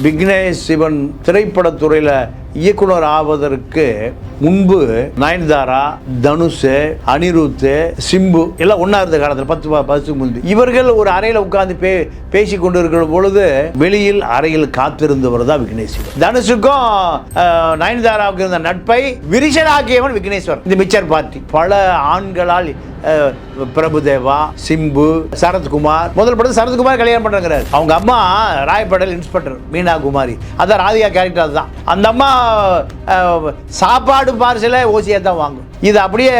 விக்னேஷ் சிவன் திரைப்படத்துறையில் இயக்குனர் ஆவதற்கு முன்பு நயன்தாரா தனுஷ் அனிருத் சிம்பு எல்லாம் ஒன்றா இருந்த காலத்தில் பத்து ப- பத்து முந்தி. இவர்கள் ஒரு அறையில் உட்கார்ந்து பே பேசி கொண்டிருக்கிற பொழுது வெளியில் அறையில் காத்திருந்தவர் தான் விக்னேஷ் தனுஷுக்கும் நயன்தாராவுக்கு இருந்த நட்பை விரிசலாக்கியவன் விக்னேஸ்வர் இந்த மிச்சர் பார்ட்டி. பல ஆண்களால் பிரபுதேவா சிம்பு சரத்குமார். முதல் படத்தில் சரத்குமார் கல்யாணம் பண்ணுறாங்கிறார் அவங்க அம்மா ராயப்படல் இன்ஸ்பெக்டர் மீனா குமாரி. அதான் ராதிகா கேரக்டர் அதுதான். அந்த அம்மா சாப்பாடு பார்சலை ஓசியாக தான் வாங்கும். இது அப்படியே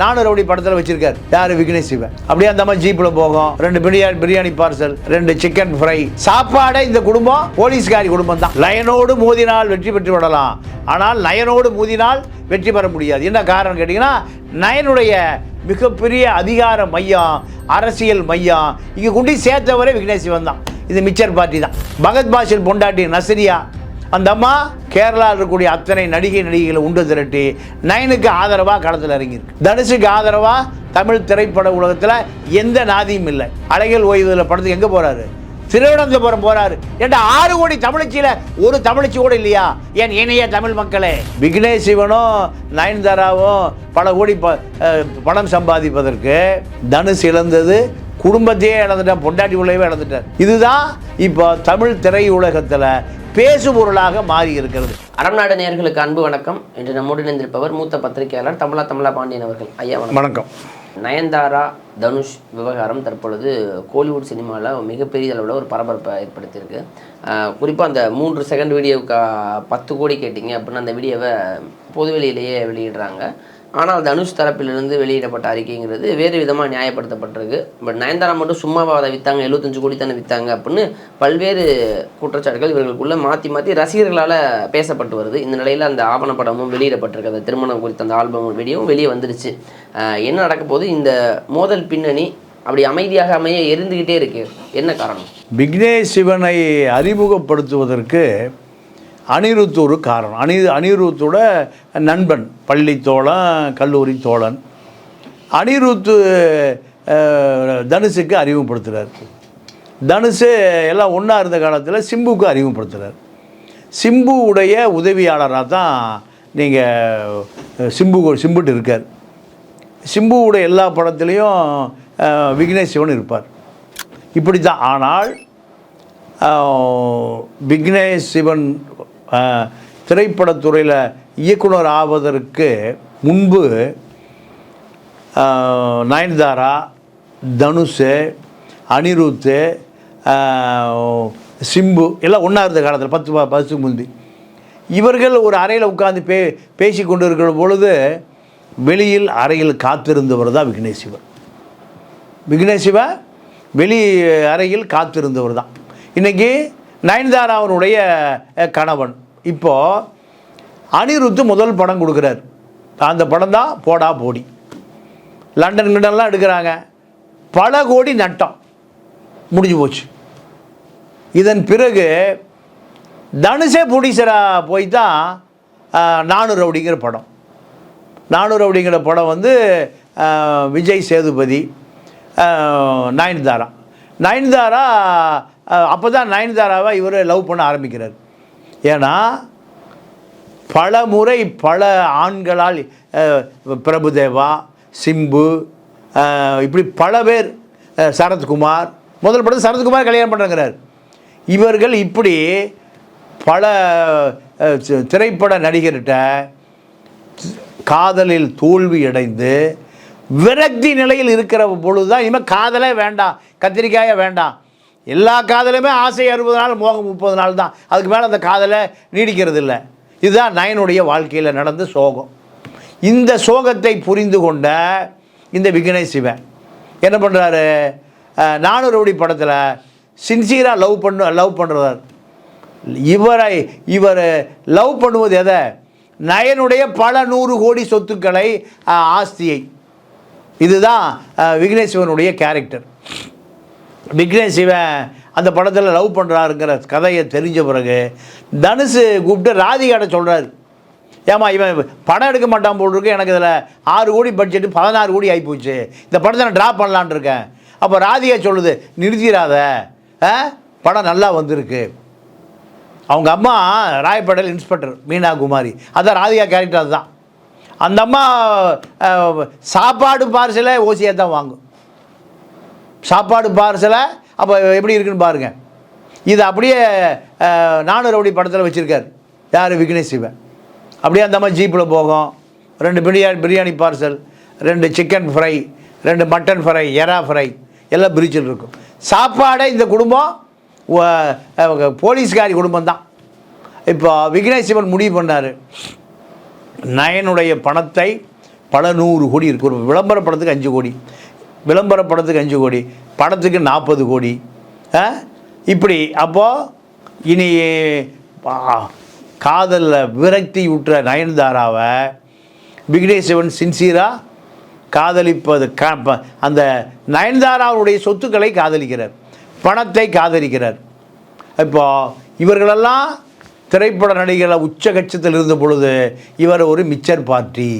நானூறு ரவுடி படத்தில் வச்சிருக்காரு. யார்? விக்னேஷ் சிவன். அப்படியே அந்த அம்மா ஜீப்பில் போகும். ரெண்டு பிரியாணி பிரியாணி பார்சல் ரெண்டு சிக்கன் ஃப்ரை சாப்பாடே இந்த குடும்பம் போலீஸ்காரி குடும்பம் தான். லயனோடு மோதினால் வெற்றி பெற்று விடலாம். ஆனால் லயனோடு மோதினால் வெற்றி பெற முடியாது. என்ன காரணம் கேட்டிங்கன்னா நயனுடைய மிகப்பெரிய அதிகார மையம் அரசியல் மையம் இங்கே கொண்டு சேர்த்தவரே விக்னேஷ் வந்தான் தான். இது மிச்சர் பார்ட்டி தான். பகத் பாஷில் பொண்டாட்டி நசரியா அந்த அம்மா கேரளாவில் இருக்கக்கூடிய அத்தனை நடிகை நடிகைகளை உண்டு திரட்டி நயனுக்கு ஆதரவாக களத்தில் இறங்கியிருக்கு. தனுஷுக்கு ஆதரவாக தமிழ் திரைப்பட உலகத்தில் எந்த நாதியும் இல்லை. அழகியல் ஓய்வுல படத்துக்கு எங்கே போகிறாரு திருவனந்தபுரம் போறாரு. ஏன்டா ஆறு கோடி தமிழச்சியில ஒரு தமிழச்சி கூட இல்லையா? ஏன் இணைய தமிழ் மக்களே? விக்னேஷ் சிவனும் நயன்தாராவும் பல கோடி பணம் சம்பாதிப்பதற்கு தனுஷ் இழந்தது குடும்பத்தையே இழந்துட்டார் பொண்டாட்டி உள்ளவே இழந்துட்டார். இதுதான் இப்போ தமிழ் திரையுலகத்தில் பேசு பொருளாக மாறி இருக்கிறது அறம்நாடு நேயர்களுக்கு அன்பு வணக்கம். இன்று நம்முடன் இணைந்திருப்பவர் மூத்த பத்திரிகையாளர் தமிழா தமிழா பாண்டியன் அவர்கள். ஐயா வணக்கம். நயன்தாரா தனுஷ் விவகாரம் தற்பொழுது கோலிவுட் சினிமாவில் மிகப்பெரிய அளவில் ஒரு பரபரப்பை ஏற்படுத்தியிருக்கு. குறிப்பாக அந்த மூன்று செகண்ட் வீடியோவுக்கு பத்து கோடி கேட்டிங்க அப்படின்னு அந்த வீடியோவை பொதுவெளியிலேயே வெளியிடுறாங்க. ஆனால் தனுஷ் தரப்பிலிருந்து வெளியிடப்பட்ட அறிக்கைங்கிறது வேறு விதமாக நியாயப்படுத்தப்பட்டிருக்கு. பட் நயன்தாரா மட்டும் சும்மாவா அதை விற்றாங்க எழுபத்தஞ்சு கோடி தானே விற்றாங்க அப்படின்னு பல்வேறு குற்றச்சாட்டுகள் இவர்களுக்குள்ளே மாற்றி மாற்றி ரசிகர்களால் பேசப்பட்டு வருது. இந்த நிலையில் அந்த ஆவணப்படமும் வெளியிடப்பட்டிருக்கு. அந்த திருமணம் குறித்த அந்த ஆல்பம் வீடியோவும் வெளியே வந்துருச்சு. என்ன நடக்க இந்த மோதல் பின்னணி அப்படி அமைதியாக அமைய இருந்துக்கிட்டே இருக்கு. என்ன காரணம்? விக்னேஷ் சிவனை அறிமுகப்படுத்துவதற்கு அனிருத் ஒரு காரணம். அனி அனிருத்தோட நண்பன் பள்ளி தோழன் கல்லூரி தோழன். அனிருத்து தனுஷுக்கு அறிமுகப்படுத்துகிறார் தனுஷு எல்லாம் ஒன்றா இருந்த காலத்தில் சிம்புக்கு அறிமுகப்படுத்துகிறார் சிம்புவுடைய உதவியாளராக தான் நீங்கள் சிம்பு சிம்புட்டு இருக்கார். சிம்புவுடைய எல்லா படத்துலேயும் விக்னேஷ் சிவன் இருப்பார். இப்படி தான் ஆனால் விக்னேஷ் சிவன் திரைப்படத்துறையில் இயக்குனர் ஆவதற்கு முன்பு நயன்தாரா தனுஷ் அனிருத்து சிம்பு எல்லாம் ஒன்றா இருந்த காலத்தில் பத்து ப- பத்து முந்தி. இவர்கள் ஒரு அறையில் உட்காந்து பே பேசி கொண்டு இருக்கிற பொழுது வெளியில் அறையில் காத்திருந்தவர் தான் விக்னேஷ் சிவன் விக்னேஷ் சிவன் வெளி அறையில் காத்திருந்தவர் தான். இன்றைக்கி நயன்தாராவனுடைய கணவன். இப்போது அனிருத்து முதல் படம் கொடுக்குறார். அந்த படம் தான் போடா போடி. லண்டன் கிண்டன்லாம் எடுக்கிறாங்க. பல கோடி நட்டம். முடிஞ்சு போச்சு. இதன் பிறகு தனுஷே புடிசராக போய் தான் நானூறு அப்படிங்கிற படம். நானூறு அப்படிங்கிற படம் வந்து விஜய் சேதுபதி நயன்தாரா. நயன்தாரா அப்போ தான் நயன்தாராவை இவர் லவ் பண்ண ஆரம்பிக்கிறார். ஏன்னா பல முறை பல ஆண்களால் பிரபுதேவா சிம்பு இப்படி பல பேர் சரத்குமார் முதல் படத்தில் சரத்குமார் கல்யாணம் பண்ணுறாங்கிறார் இவர்கள் இப்படி பல திரைப்பட நடிகர்கிட்ட காதலில் தோல்வி அடைந்து விரக்தி நிலையில் இருக்கிற பொழுது தான் இனிமேல் காதலே வேண்டாம் கத்திரிக்காயே வேண்டாம் எல்லா காதலுமே ஆசை அறுபது நாள் மோகம் முப்பது நாள் தான். அதுக்கு மேலே அந்த காதலை நீடிக்கிறது இல்லை இதுதான் நயனுடைய வாழ்க்கையில் நடந்த சோகம். இந்த சோகத்தை புரிந்து கொண்ட இந்த விக்னேஷ் சிவன் என்ன பண்ணுறாரு நானூறு ரவுடி படத்தில் சின்சியராக லவ் பண்ண லவ் பண்ணுறார் இவரை இவர் லவ் பண்ணுவது எதை? நயனுடைய பல நூறு கோடி சொத்துக்களை ஆஸ்தியை. இதுதான் விக்னேஸ்வரனுடைய விக்னேஷ் சிவனுடைய கேரக்டர் விக்னேஷ் சிவன் அந்த படத்தில் லவ் பண்ணுறாருங்கிற கதையை தெரிஞ்ச பிறகு தனுஷு கூப்பிட்டு ராதிகாட்ட சொல்கிறாரு ஏமா இவன் படம் எடுக்க மாட்டான் போல் எனக்கு இதில் ஆறு கோடி பட்ஜெட்டு பதினாறு கோடி ஆகிப்போச்சு இந்த படத்தை நான் ட்ராப் பண்ணலான்னு இருக்கேன். அப்போ ராதிகா சொல்லுது நிறுத்திடாத. ஆ? படம் நல்லா வந்திருக்கு. அவங்க அம்மா ராயப்பேட்டையில் இன்ஸ்பெக்டர் மீனா குமாரி அதான் ராதிகா கேரக்டர் அதுதான். அந்த அம்மா சாப்பாடு பார்சலை ஓசியாக தான் வாங்கும். சாப்பாடு பார்சலை அப்போ எப்படி இருக்குன்னு பாருங்கள் இது அப்படியே நானூறு ரவுடி படத்தில் வச்சுருக்கார். யார்? விக்னேஷ் சிவன். அப்படியே அந்த மாதிரி ஜீப்பில் போகும். ரெண்டு பிரியாணி பிரியாணி பார்சல் ரெண்டு சிக்கன் ஃப்ரை ரெண்டு மட்டன் ஃப்ரை எறா ஃப்ரை எல்லாம் பிரிச்சில் இருக்கும். சாப்பாடே இந்த குடும்பம் போலீஸ்காரி குடும்பம் தான். இப்போ விக்னேஷ் சிவன் முடிவு பண்ணார். நயனுடைய பணத்தை பல நூறு கோடி இருக்கு. ஒரு விளம்பர படத்துக்கு அஞ்சு கோடி. விளம்பர படத்துக்கு அஞ்சு கோடி படத்துக்கு நாற்பது கோடி இப்படி அப்போது இனி காதலில் விரக்தி விட்டுற நயன்தாராவை விக்னேஷ் சிவன் சின்சியராக காதலிப்பது க ப- அந்த நயன்தாராவுடைய சொத்துக்களை காதலிக்கிறார் பணத்தை காதலிக்கிறார். இப்போ இவர்களெல்லாம் திரைப்பட நடிகர்களை உச்சகட்சத்தில் இருந்த பொழுது இவர் ஒரு மிக்சர் பார்ட்டி.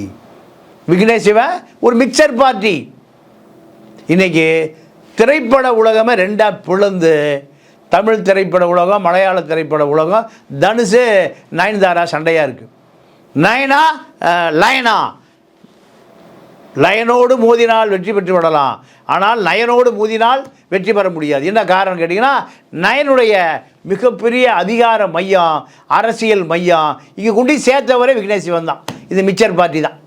விக்னேஷ் சிவன் ஒரு மிக்சர் பார்ட்டி. இன்னைக்கு திரைப்பட உலகமே ரெண்டாக பிளந்து. தமிழ் திரைப்பட உலகம் மலையாள திரைப்பட உலகம். தனுஷு நயன்தாரா சண்டையாக இருக்குது நயனா லயனா. லயனோடு மோதினால் வெற்றி பெற்று விடலாம். ஆனால் நயனோடு மோதினால் வெற்றி பெற முடியாது. என்ன காரணம் கேட்டிங்கன்னா நயனுடைய மிகப்பெரிய அதிகார மையம் அரசியல் மையம். இங்கே கொண்டு சேர்த்தவரே விக்னேஷ் வந்தான் தான். இது மிச்சர் பார்ட்டி தான்.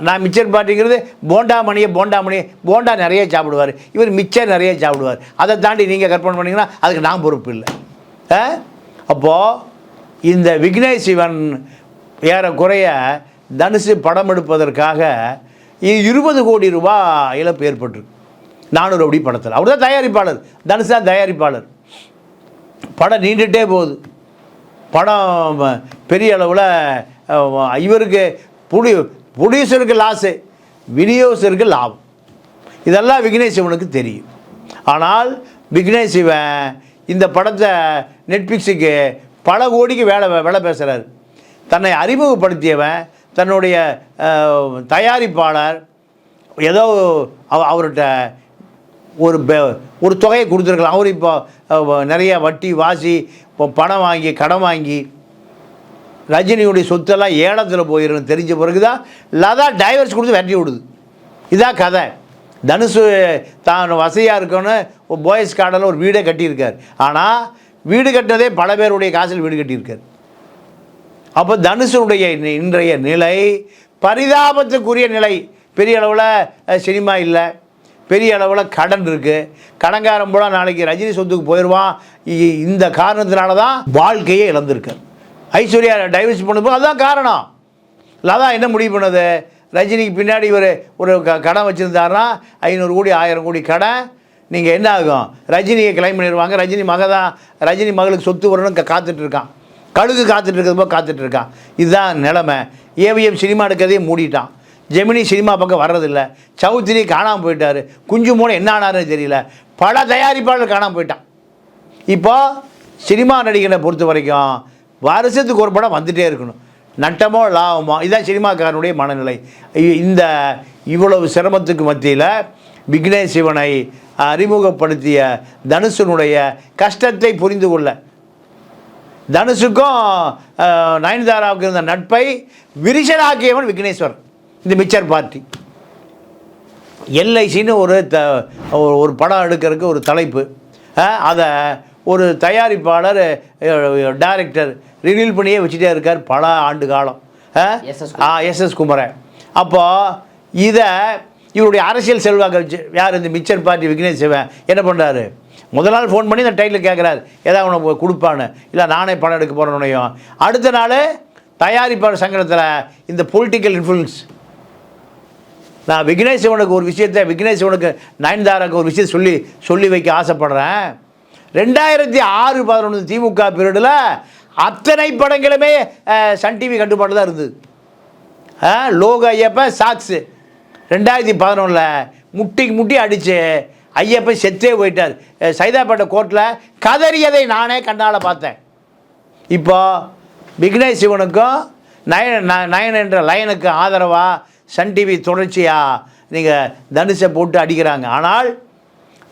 நான் மிச்சர் பாட்டிங்கிறது போண்டா மணியை போண்டா மணியை போண்டா நிறைய சாப்பிடுவார். இவர் மிச்சர் நிறைய சாப்பிடுவார். அதை தாண்டி நீங்கள் கற்பனை பண்ணிங்கன்னா அதுக்கு நான் பொறுப்பு இல்லை. ஆ? அப்போது இந்த விக்னேஷ் சிவன் ஏறக்குறைய தனுசு படம் எடுப்பதற்காக இருபது கோடி ரூபாய் இழப்பு ஏற்பட்டிருக்கு. நானூறு அப்படி படத்தில். அவர் தான் தயாரிப்பாளர். தனுஷ் தான் தயாரிப்பாளர். படம் நீண்டுட்டே போகுது. படம் பெரிய அளவில் இவருக்கு புடி ப்ரொடியூசருக்கு லாஸு விநியோகருக்கு லாபம் இதெல்லாம் விக்னேஷ் சிவனுக்கு தெரியும். ஆனால் விக்னேஷ் சிவன் இந்த படத்தை நெட்ஃப்ளிக்ஸுக்கு பல கோடிக்கு வேலை வேலை பேசுகிறார் தன்னை அறிமுகப்படுத்தியவன் தன்னுடைய தயாரிப்பாளர் ஏதோ அவ- அவர்கிட்ட ஒரு பெ- ஒரு தொகையை கொடுத்துருக்கலாம். அவர் இப்போ நிறைய வட்டி வாசி இப்போ பணம் வாங்கி கடன் வாங்கி ரஜினியுடைய சொத்தெல்லாம் ஏலத்தில் போயிருந்து தெரிஞ்ச பிறகு தான் லதா டைவர்ஸ் கொடுத்து வெட்டி விடுது. இதான் கதை. தனுஷு தான் வசதியாக இருக்கணும்னு ஒரு பாய்ஸ் கார்டில் ஒரு வீடே கட்டியிருக்கார். ஆனால் வீடு கட்டினதே பல பேருடைய காசில் வீடு கட்டியிருக்கார். அப்போ தனுஷனுடைய இன்றைய நிலை பரிதாபத்துக்குரிய நிலை. பெரிய அளவில் சினிமா இல்லை. பெரிய அளவில் கடன் இருக்குது கடன்காரன் போல நாளைக்கு ரஜினி சொத்துக்கு போயிடுவான் இ- இந்த காரணத்தினால தான் வாழ்க்கையே இழந்திருக்கார். ஐஸ்வர்யா டைவர்ஸ் பண்ணது அதுதான் காரணம். லதா என்ன முடிவு பண்ணது? ரஜினிக்கு பின்னாடி இவர் ஒரு க கடன் வச்சுருந்தாருன்னா ஐநூறு கோடி ஆயிரம் கோடி கடன். நீங்கள் என்ன ஆகும்? ரஜினியை கிளைம் பண்ணிடுவாங்க. ரஜினி மக தான் ரஜினி மகளுக்கு சொத்து வரணும் காத்துட்ருக்கான் கழுகு காத்துட்டு இருக்கிறது காத்துட்ருக்கான் இதுதான் நிலமை. ஏவிஎம் சினிமா எடுக்கிறதே மூடிட்டான். ஜெமினி சினிமா பக்கம் வர்றதில்ல. சௌத்ரி காணாமல் போயிட்டார். குஞ்சு மூணு என்ன ஆனாருன்னு தெரியல. பல தயாரிப்பாளர் காணாமல் போயிட்டான். இப்போ சினிமா நடிகனை பொறுத்த வரைக்கும் வருஷத்துக்கு ஒரு படம் வந்துகிட்டே இருக்கணும். நட்டமோ லாபமோ இதுதான் சினிமாக்காரனுடைய மனநிலை. இ- இந்த இவ்வளவு சிரமத்துக்கு மத்தியில் விக்னேஷ் சிவனை அறிமுகப்படுத்திய தனுஷனுடைய கஷ்டத்தை புரிந்து கொள்ள. தனுஷுக்கும் நயன்தாராவுக்கு இருந்த நட்பை விரிசலாக்கியவன் விக்னேஸ்வர் இந்த மிச்சர் பார்ட்டி. எல்ஐசின்னு ஒரு த ஒரு- ஒரு படம் எடுக்கிறதுக்கு ஒரு தலைப்பு. அதை ஒரு தயாரிப்பாளர் டைரக்டர் ரிவீல் பண்ணியே வச்சுட்டே இருக்கார் பல ஆண்டு காலம். ஆ எஸ்எஸ் குமரன். அப்போ இதை இவருடைய அரசியல் செல்வாக்க வச்சு யார் இந்த மிச்சர் பார்ட்டி விக்னேஷ் சிவன் என்ன பண்ணுறாரு முதல் நாள் ஃபோன் பண்ணி இந்த டைட்டில் கேட்குறாரு ஏதாவது உனக்கு கொடுப்பான்னு. இல்லை நானே படம் எடுக்க போகிறேன்னுடையும் அடுத்த நாள் தயாரிப்பாளர் சங்கடத்தில் இந்த பொலிட்டிக்கல் இன்ஃப்ளூயன்ஸ் நான் விக்னேஷ் சிவனுக்கு ஒரு விஷயத்தை விக்னேஷ் சிவனுக்கு நயன்தாராக்கு ஒரு விஷயம் சொல்லி சொல்லி வைக்க ஆசைப்படுறேன். ரெண்டாயிரத்தி ஆறு பதினொன்று திமுக பீரியடில் அத்தனை படங்களுமே சன் டிவி கட்டுப்பாடு தான் இருந்தது. லோக ஐயப்பன் சாக்ஸு. ரெண்டாயிரத்தி பதினொன்றில் முட்டிக்கு முட்டி அடித்து ஐயப்பன் செத்தே போயிட்டார். சைதாப்பேட்டை கோர்ட்டில் கதறியதை நானே கண்ணால் பார்த்தேன். இப்போ விக்னேஷ் சிவனுக்கும் நயன் ந- நயன் என்ற லயனுக்கு ஆதரவாக சன் டிவி தொடர்ச்சியாக நீங்கள் தனுஷை போட்டு அடிக்கிறாங்க. ஆனால்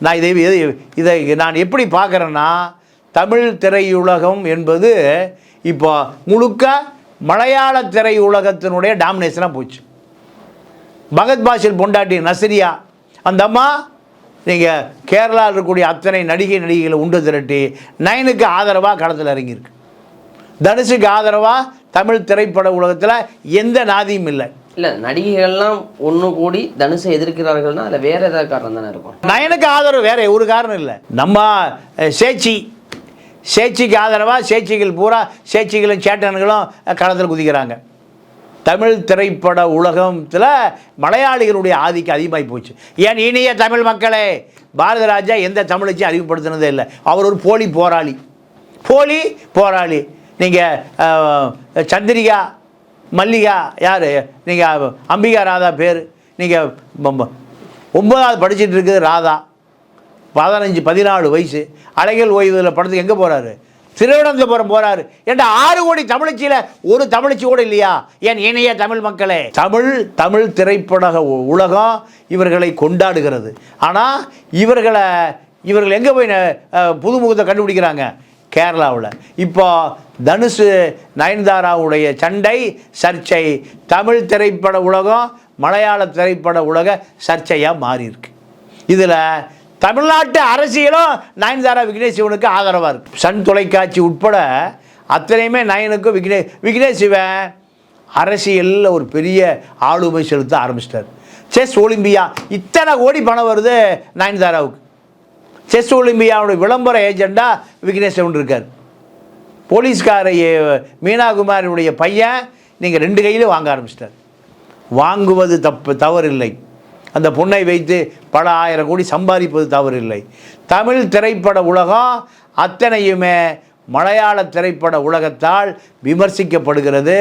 நான் இதை இதை- இதை நான் எப்படி பார்க்குறேன்னா தமிழ் திரையுலகம் என்பது இப்போ முழுக்க மலையாள திரையுலகத்தினுடைய டாமினேஷனாக போச்சு. பகத் பாஷில் பொண்டாட்டி நசரியா அந்த அம்மா நீங்கள் கேரளாவில் இருக்கக்கூடிய அத்தனை நடிகை நடிகைகளை உண்டு திரட்டி நயனுக்கு ஆதரவாக களத்தில் இறங்கியிருக்கு. தனுஷுக்கு ஆதரவாக தமிழ் திரைப்பட உலகத்தில் எந்த நாதியும் இல்லை. இல்லை நடிகைகள்லாம் ஒன்று கூடி தனுஷை எதிர்க்கிறார்கள்னா அதில் வேற ஏதாவது காரணம் தானே இருக்கும்? நயனுக்கு ஆதரவு வேற ஒரு காரணம் இல்லை. நம்ம சேச்சி. சேச்சிக்கு ஆதரவாக சேச்சிகள் பூரா சேச்சிகளும் சேட்டன்களும் களத்தில் குதிக்கிறாங்க. தமிழ் திரைப்பட உலகத்தில் மலையாளிகளுடைய ஆதிக்கம் அதிகமாகி போச்சு. ஏன் இனிய தமிழ் மக்களே பாரத ராஜா எந்த தமிழச்சியும் அறிவுப்படுத்தினதே இல்லை. அவர் ஒரு போலி போராளி. போலி போராளி. நீங்கள் சந்திரிகா மல்லிகா யார்? நீங்கள் அம்பிகா ராதா பேர். நீங்கள் ஒம்பதாவது படிச்சுட்டு இருக்குது ராதா. பதினஞ்சு பதினாலு வயசு. அலைகள் ஓய்வுல படத்துக்கு எங்கே போகிறாரு திருவனந்தபுரம் போகிறாரு ஏன்டா ஆறு கோடி தமிழச்சியில் ஒரு தமிழச்சி கூட இல்லையா? ஏன் இணைய தமிழ் மக்களே? தமிழ் தமிழ் திரைப்பட உலகம் இவர்களை கொண்டாடுகிறது. ஆனால் இவர்களை இவர்கள் எங்கே போய் புதுமுகத்தை கண்டுபிடிக்கிறாங்க? கேரளாவில். இப்போ தனுஷு நயன்தாராவுடைய சண்டை சர்ச்சை. தமிழ் திரைப்பட உலகம் மலையாள திரைப்பட உலக சர்ச்சையாக மாறியிருக்கு. இதில் தமிழ்நாட்டு அரசியலும் நயன்தாரா விக்னேஷ் சிவனுக்கு ஆதரவாக இருக்குது சன் தொலைக்காட்சி உட்பட அத்தனையுமே நயனுக்கும் விக்னே விக்னேஷ் சிவன் அரசியலில் ஒரு பெரிய ஆளுமை செலுத்த ஆரம்பிச்சிட்டார். செஸ் ஒலிம்பியா இத்தனை கோடி பணம் வருது நயன்தாராவுக்கு. செஸ் ஒலிம்பியாவுடைய விளம்பர ஏஜெண்டாக விக்னேஷ் சிவன் இருக்கார். போலீஸ்கார மீனாகுமாரியுடைய பையன் நீங்கள் ரெண்டு கையிலும் வாங்க ஆரம்பிச்சிட்டார். வாங்குவது தப்பு தவறில்லை. அந்த பொண்ணை வைத்து பல ஆயிரம் கோடி சம்பாதிப்பது தவறில்லை. தமிழ் திரைப்பட உலகம் அத்தனையுமே மலையாள திரைப்பட உலகத்தால் விமர்சிக்கப்படுகிறது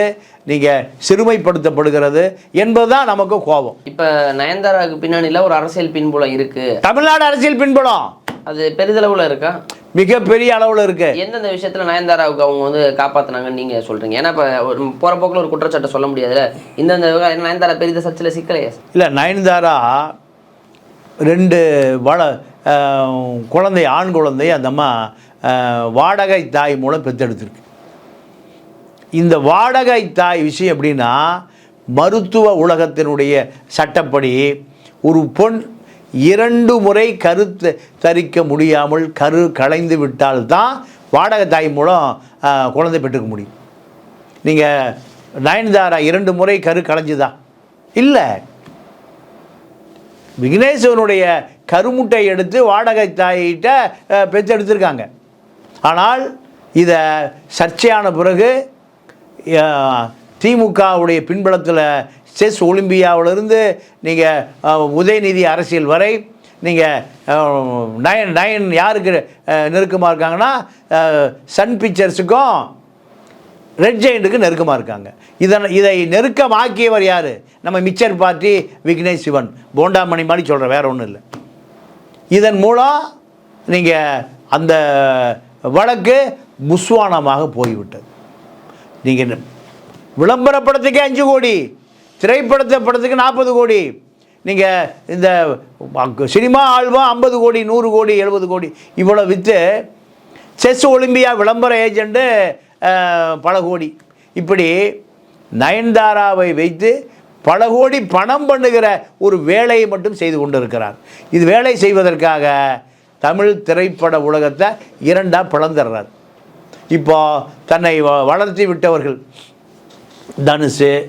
நீங்கள் சிறுமைப்படுத்தப்படுகிறது என்பதுதான் நமக்கு கோபம். இப்போ நயன்தாராவுக்கு பின்னணியில் ஒரு அரசியல் பின்புலம் இருக்கு. தமிழ்நாடு அரசியல் பின்புலம். அது பெரிதளவில் இருக்கா? மிகப்பெரிய அளவில் இருக்கு. எந்தெந்த விஷயத்துல நயன்தாராவுக்கு அவங்க வந்து காப்பாத்துனாங்கன்னு நீங்க சொல்றீங்க? ஏன்னா இப்போ ஒரு போற போக்குல ஒரு குற்றச்சாட்டை சொல்ல முடியாதுல்ல. இந்தந்த நயன்தாரா பெரித சர்ச்சையில் சிக்கலையே. இல்லை நயன்தாரா ரெண்டு வள குழந்தை ஆண் குழந்தை அந்த அம்மா வாடகை தாய் மூலம் பெற்றெடுத்திருக்கு. இந்த வாடகை தாய் விஷயம் எப்படின்னா மருத்துவ உலகத்தினுடைய சட்டப்படி ஒரு பொன் இரண்டு முறை கருத்து தரிக்க முடியாமல் கரு களைந்து விட்டால்தான் வாடகை தாய் மூலம் குழந்தை பெற்றுக்க முடியும். நீங்கள் நயன்தாரா இரண்டு முறை கரு களைஞ்சுதா? இல்லை. விக்னேஸ்வரனுடைய கருமுட்டை எடுத்து வாடகை தாயிட்ட பெற்றெடுத்திருக்காங்க. ஆனால் இதை சர்ச்சையான பிறகு திமுகவுடைய பின்பலத்தில் செஸ் ஒலிம்பியாவிலிருந்து நீங்கள் உதயநிதி அரசியல் வரை நீங்கள் நயன் நயன் யாருக்கு நெருக்கமாக இருக்காங்கன்னா சன் பிக்சர்ஸுக்கும் ரெட் ஜெயிண்ட்டுக்கு நெருக்கமாக இருக்காங்க. இதை இதை நெருக்கமாக்கியவர் யார்? நம்ம மிச்சர் பார்ட்டி விக்னேஷ் சிவன். போண்டாமணி மாதிரி சொல்கிற வேற ஒன்றும் இல்லை. இதன் மூலம் நீங்கள் அந்த வழக்கு முஸ்வானமாக போய்விட்டது. நீங்கள் விளம்பரப்படத்துக்கே அஞ்சு கோடி. திரைப்படத்தை படத்துக்கு நாற்பது கோடி. நீங்கள் இந்த சினிமா ஆல்பம் ஐம்பது கோடி நூறு கோடி எழுபது கோடி இவ்வளோ விற்று செஸ் ஒலிம்பியா விளம்பர ஏஜெண்ட்டு பல கோடி. இப்படி நயன்தாராவை வைத்து பல கோடி பணம் பண்ணுகிற ஒரு வேலையை மட்டும் செய்து கொண்டிருக்கிறார். இது வேலை செய்வதற்காக தமிழ் திரைப்பட உலகத்தை இரண்டாக பிளந்துடுறார். இப்போ தன்னை வ- வளர்த்தி விட்டவர்கள் தனுஷு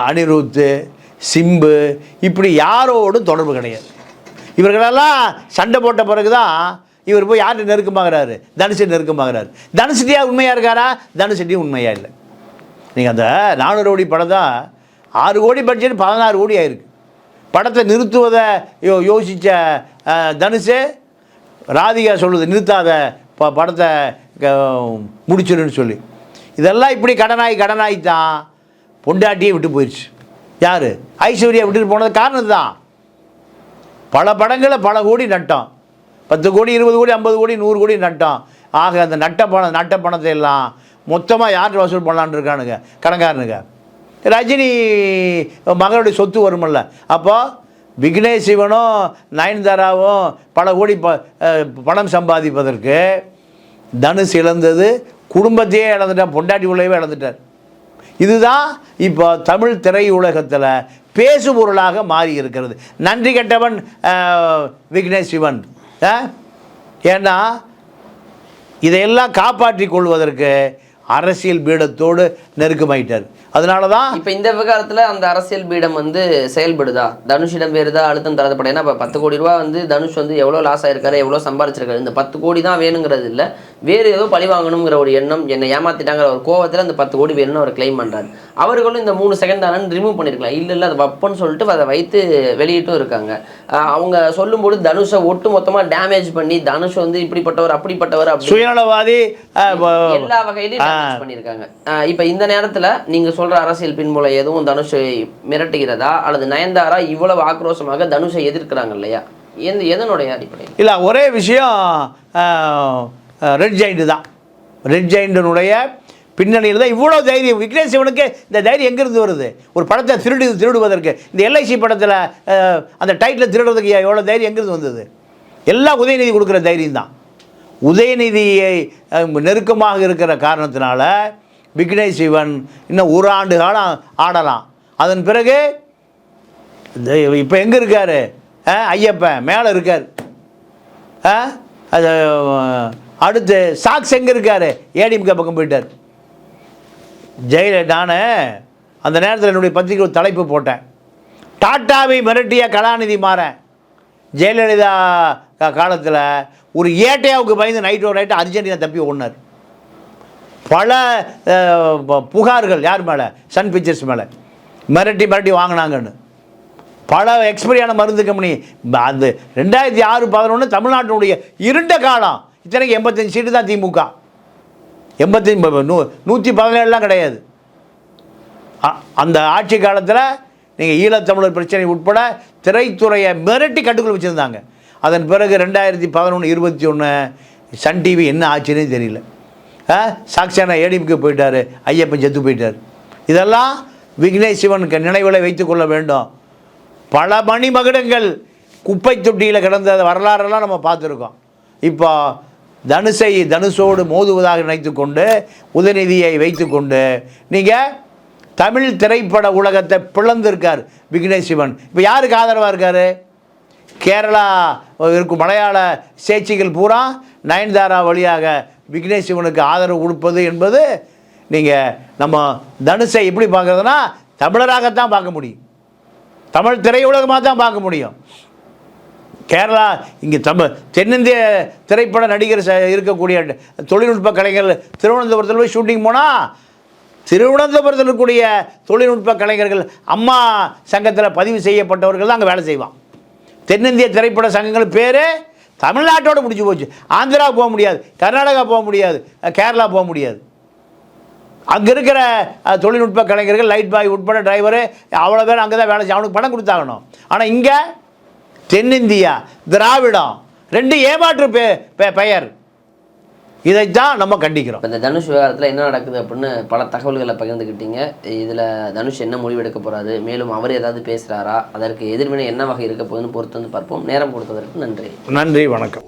அனிருத்து சிம்பு இப்படி யாரோடும் தொடர்பு கிடையாது. இவர்களெல்லாம் சண்டை போட்ட பிறகு தான் இவர் போய் யார்கிட்ட நெருக்கமாகிறாரு? தனுஷு நெருக்கமாகிறாரு. தனுஷிட்டியா உண்மையாக இருக்காரா? தனுஷிட்டியும் உண்மையாக இல்லை. நீங்கள் அந்த நானூறு கோடி படம் தான் ஆறு கோடி பட்ஜெட் பதினாறு கோடி ஆயிருக்கு. படத்தை நிறுத்துவதை யோ யோசித்த தனுஷு ராதிகா சொல்லுது நிறுத்தாத ப படத்தை க- முடிச்சிடுன்னு சொல்லி. இதெல்லாம் இப்படி கடனாகி கடனாகி தான் பொண்டாட்டியை விட்டு போயிடுச்சு யார்? ஐஸ்வர்யா விட்டுட்டு போனது காரணம் தான் பல படங்களை பல கோடி நட்டோம். பத்து கோடி இருபது கோடி ஐம்பது கோடி நூறு கோடி நட்டோம். ஆக அந்த நட்ட பணம் நட்ட பணத்தை எல்லாம் மொத்தமாக யார் வசூல் பண்ணலான்னு இருக்கானுங்க? கடங்காரனுங்க ரஜினி மகளுடைய சொத்து வருமில்ல அப்போது விக்னேஷ் சிவனும் நயன்தாராவும் பல கோடி ப பணம் சம்பாதிப்பதற்கு தனுஷ் இழந்தது குடும்பத்தையே இழந்துட்டான் பொண்டாட்டி உள்ளவே இழந்துட்டார். இதுதான் இப்போ தமிழ் திரையுலகத்தில் பேசுபொருளாக மாறி இருக்கிறது நன்றி கெட்டவன் விக்னேஷ் சிவன். ஏன்னா இதையெல்லாம் காப்பாற்றி கொள்வதற்கு அரசியல் பீடத்தோடு நெருக்கமாயிட்டார். அதனால தான் இப்போ இந்த விவகாரத்தில் அந்த அரசியல் பீடம் வந்து செயல்படுதா? தனுஷிடம் வேறு அழுத்தம் தரப்பட ஏன்னா இப்போ பத்து கோடி ரூபா வந்து தனுஷ் வந்து எவ்வளோ லாஸ் ஆயிருக்காரு எவ்வளோ சம்பாதிச்சிருக்காரு இந்த பத்து கோடி தான் வேணுங்கிறது இல்லை. வேறு ஏதோ பழி வாங்கணுங்கிற ஒரு எண்ணம் என்னை ஏமாத்திட்டாங்கிற ஒரு கோவத்தில் அந்த பத்து கோடி வேணும்னு அவர் கிளைம் பண்றாரு. அவர்களும் இந்த மூணு செகண்ட் தானே ரிமூவ் பண்ணிருக்கலாம். இல்லை இல்லை அது வப்பன்னு சொல்லிட்டு அதை வைத்து வெளியிட்டும் இருக்காங்க. அவங்க சொல்லும்போது தனுஷை ஒட்டு மொத்தமாக டேமேஜ் பண்ணி தனுஷ் வந்து இப்படிப்பட்டவர் அப்படிப்பட்டவர் அப்படி சுயநலவாதி எல்லா வகையிலையும் damage பண்ணியிருக்காங்க. இப்ப இந்த நேரத்துல நீங்க சொல்ற அரசியல் பின்புலம் எதுவும் தனுஷை மிரட்டுகிறதா அல்லது நயன்தாரா இவ்வளவு ஆக்ரோஷமாக தனுஷை எதிர்க்கிறாங்க இல்லையா? எந்த எதனுடைய அடிப்படையில்? இல்லை ஒரே விஷயம் ரெட் ஜெயிண்ட் தான். ரெட் ஜெயிண்டினுடைய பின்னணியில் தான் இவ்வளோ தைரியம். விக்னேஷ் சிவனுக்கு இந்த தைரியம் எங்கேருந்து வருது? ஒரு படத்தை திருடி திருடுவதற்கு. இந்த எல்ஐசி படத்தில் அந்த டைட்டில் திருடுறதுக்கு எவ்வளோ தைரியம் எங்கேருந்து வந்தது? எல்லாம் உதயநிதி கொடுக்குற தைரியம் தான். உதயநிதியை நெருக்கமாக இருக்கிற காரணத்தினால விக்னேஷ் சிவன் இன்னும் ஒரு ஆண்டு காலம் ஆடலாம். அதன் பிறகு இப்போ எங்கே இருக்கார்? ஐயப்பன் மேலே இருக்கார். ஆ அது அடுத்து சாக்ஸ் எங்கே இருக்கார்? ஏடிஎம்கே பக்கம் போயிட்டார். ஜெயில நான் அந்த நேரத்தில் என்னுடைய பத்திரிகை ஒரு தலைப்பு போட்டேன். டாட்டாவை மிரட்டிய கலாநிதி மாறேன் ஜெயலலிதா காலத்தில் ஒரு ஏட்டையாவுக்கு பயந்து நைட் ஒரு நைட்டு அர்ஜென்டினா தப்பி ஓடினார். பல ப- புகார்கள் யார் மேலே? சன் பிக்சர்ஸ் மேலே. மிரட்டி மிரட்டி வாங்கினாங்கன்னு. பல எக்ஸ்பரியான மருந்து கம்பெனி அது அந்த ரெண்டாயிரத்தி ஆறு பதினொன்று தமிழ்நாட்டினுடைய இருண்ட காலம். இத்தனைக்கு எண்பத்தஞ்சு சீட்டு தான் திமுக. எண்பத்தஞ்சு நூ நூற்றி பதினேழுலாம் கிடையாது. அ- அந்த ஆட்சி காலத்தில் நீங்கள் ஈழத்தமிழர் பிரச்சனை உட்பட திரைத்துறையை மிரட்டி கட்டுக்குள் வச்சுருந்தாங்க. அதன் பிறகு ரெண்டாயிரத்தி பதினொன்று இருபத்தி ஒன்று சன் டிவி என்ன ஆச்சுன்னே தெரியல. ஆ சாக்ஷானா ஏடிஎம்கே போயிட்டார் ஐயப்பன் செத்து போயிட்டார். இதெல்லாம் விக்னேஷ் சிவனுக்கு நினைவில் வைத்துக்கொள்ள வேண்டும். பல மணிமகுடங்கள் குப்பை தொட்டியில் கிடந்த வரலாறெல்லாம் நம்ம பார்த்துருக்கோம். இப்போ தனுஷை தனுஷோடு மோதுவதாக நினைத்துக்கொண்டு உதயநிதியை வைத்துக்கொண்டு நீங்கள் தமிழ் திரைப்பட உலகத்தை பிளந்திருக்கார் விக்னேஷ் சிவன். இப்போ யாருக்கு ஆதரவாக இருக்கார்? கேரளா இருக்கும் மலையாள சேச்சிகள் பூரா நயன்தாரா வழியாக விக்னேஷ் சிவனுக்கு ஆதரவு கொடுப்பது என்பது நீங்கள் நம்ம தனுஷை எப்படி பார்க்குறதுனா தமிழராகத்தான் பார்க்க முடியும். தமிழ் திரையுலகமாக தான் பார்க்க முடியும். கேரளா இங்கே தமிழ் தென்னிந்திய திரைப்பட நடிகர் ச- இருக்கக்கூடிய தொழில்நுட்ப கலைஞர்கள் திருவனந்தபுரத்தில் போய் ஷூட்டிங் போனால் திருவனந்தபுரத்தில் இருக்கக்கூடிய தொழில்நுட்ப கலைஞர்கள் அம்மா சங்கத்தில் பதிவு செய்யப்பட்டவர்கள் தான் அங்கே வேலை செய்வான் தென்னிந்திய திரைப்பட சங்கங்கள் பேர் தமிழ்நாட்டோடு முடிஞ்சு போச்சு. ஆந்திரா போக முடியாது கர்நாடகா போக முடியாது கேரளா போக முடியாது. அங்கே இருக்கிற தொழில்நுட்ப கலைஞர்கள் லைட் பாய் உட்பட டிரைவரு அவ்வளோ பேர் அங்கே தான் வேலை செய்ய அவனுக்கு பணம் கொடுத்தாகணும். ஆனால் இங்கே தென்னிந்தியா திராவிடம் ரெண்டு ஏமாற்று பெ பெயர். இதைத்தான் நம்ம கண்டிக்கிறோம். இப்போ இந்த தனுஷ் விவகாரத்தில் என்ன நடக்குது அப்படின்னு பல தகவல்களை பகிர்ந்துக்கிட்டீங்க இதில் தனுஷ் என்ன முடிவெடுக்க போறாரு மேலும் அவர் ஏதாவது பேசுகிறாரா அதற்கு எதிர்வினை என்ன வகை இருக்க போகுதுன்னு பொறுத்து வந்து பார்ப்போம். நேரம் கொடுத்ததற்கு நன்றி. நன்றி வணக்கம்.